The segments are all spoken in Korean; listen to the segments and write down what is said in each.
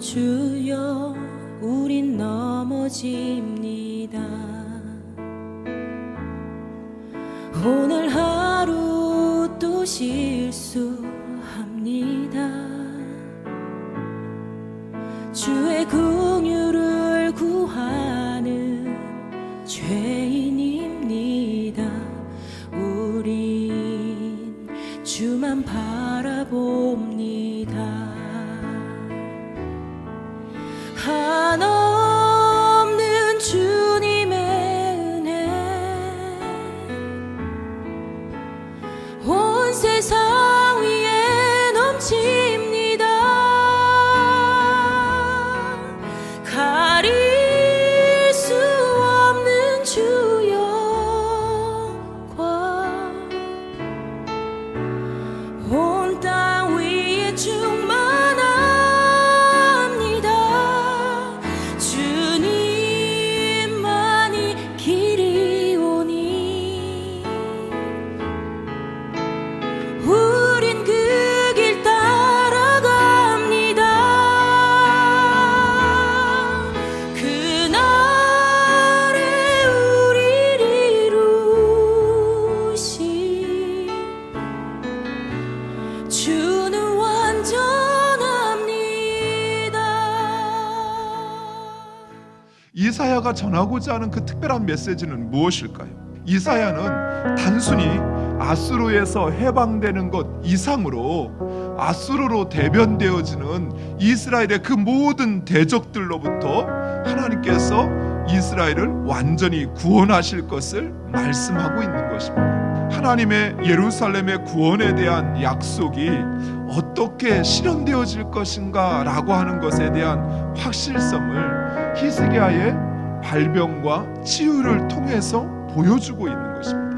주여 우린 넘어집니다. 오늘 하루 또실 세상 이사야가 전하고자 하는 그 특별한 메시지는 무엇일까요? 이사야는 단순히 아수르에서 해방되는 것 이상으로 아수르로 대변되어지는 이스라엘의 그 모든 대적들로부터 하나님께서 이스라엘을 완전히 구원하실 것을 말씀하고 있는 것입니다. 하나님의 예루살렘의 구원에 대한 약속이 어떻게 실현되어질 것인가라고 하는 것에 대한 확실성을 히스기야의 발병과 치유를 통해서 보여주고 있는 것입니다.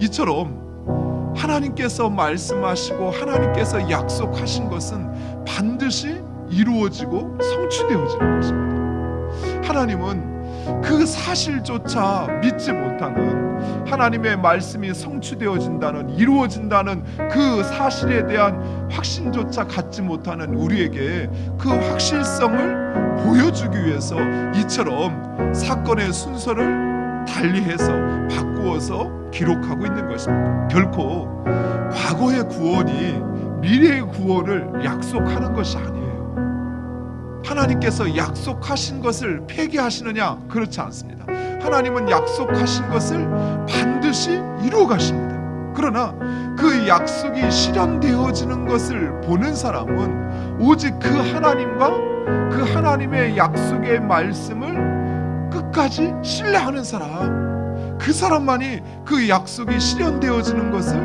이처럼 하나님께서 말씀하시고 하나님께서 약속하신 것은 반드시 이루어지고 성취되어지는 것입니다. 하나님은 그 사실조차 믿지 못하는 하나님의 말씀이 성취되어진다는 이루어진다는 그 사실에 대한 확신조차 갖지 못하는 우리에게 그 확실성을 보여주기 위해서 이처럼 사건의 순서를 달리해서 바꾸어서 기록하고 있는 것입니다. 결코 과거의 구원이 미래의 구원을 약속하는 것이 아니에요. 하나님께서 약속하신 것을 폐기하시느냐? 그렇지 않습니다. 하나님은 약속하신 것을 반드시 이루어 가십니다. 그러나 그 약속이 실현되어지는 것을 보는 사람은 오직 그 하나님과 그 하나님의 약속의 말씀을 끝까지 신뢰하는 사람, 그 사람만이 그 약속이 실현되어지는 것을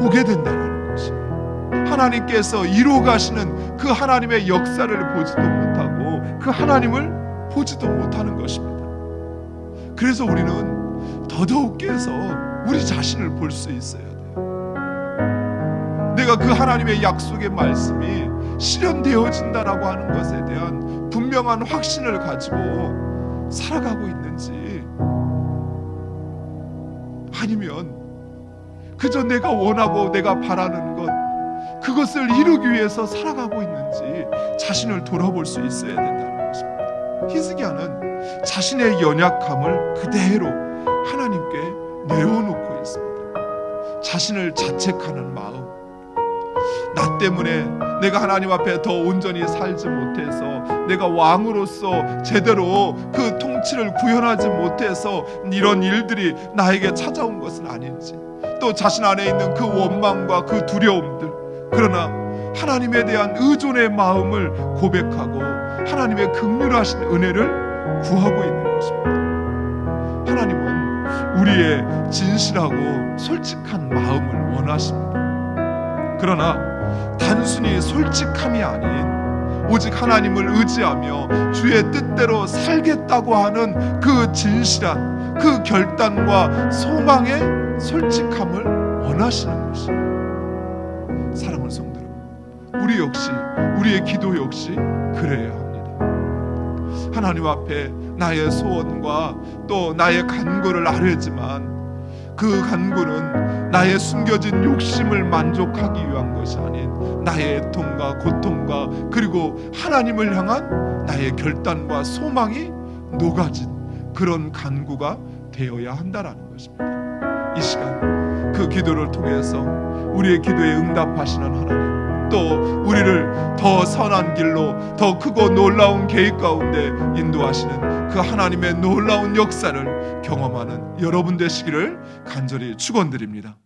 보게 된다는 것입니다. 하나님께서 이루어 가시는 그 하나님의 역사를 보지도 못하고 그 하나님을 보지도 못하는 것입니다. 그래서 우리는 더더욱께서 우리 자신을 볼 수 있어야 돼요. 내가 그 하나님의 약속의 말씀이 실현되어진다라고 하는 것에 대한 분명한 확신을 가지고 살아가고 있는지 아니면 그저 내가 원하고 내가 바라는 것 그것을 이루기 위해서 살아가고 있는지 자신을 돌아볼 수 있어야 된다는 것입니다. 히스기야는 자신의 연약함을 그대로 하나님께 내어놓고 있습니다. 자신을 자책하는 마음. 나 때문에 내가 하나님 앞에 더 온전히 살지 못해서 내가 왕으로서 제대로 그 통치를 구현하지 못해서 이런 일들이 나에게 찾아온 것은 아닌지 또 자신 안에 있는 그 원망과 그 두려움들 그러나 하나님에 대한 의존의 마음을 고백하고 하나님의 극률하신 은혜를 구하고 있는 것입니다. 하나님은 우리의 진실하고 솔직한 마음을 원하십니다. 그러나 단순히 솔직함이 아닌 오직 하나님을 의지하며 주의 뜻대로 살겠다고 하는 그 진실한 그 결단과 소망의 솔직함을 원하시는 것입니다. 사랑하는 여러분, 우리 역시 우리의 기도 역시 그래야. 하나님 앞에 나의 소원과 또 나의 간구를 아뢰지만 그 간구는 나의 숨겨진 욕심을 만족하기 위한 것이 아닌 나의 애통과 고통과 그리고 하나님을 향한 나의 결단과 소망이 녹아진 그런 간구가 되어야 한다라는 것입니다. 이 시간 그 기도를 통해서 우리의 기도에 응답하시는 하나님 또 우리를 더 선한 길로 더 크고 놀라운 계획 가운데 인도하시는 그 하나님의 놀라운 역사를 경험하는 여러분 되시기를 간절히 축원드립니다.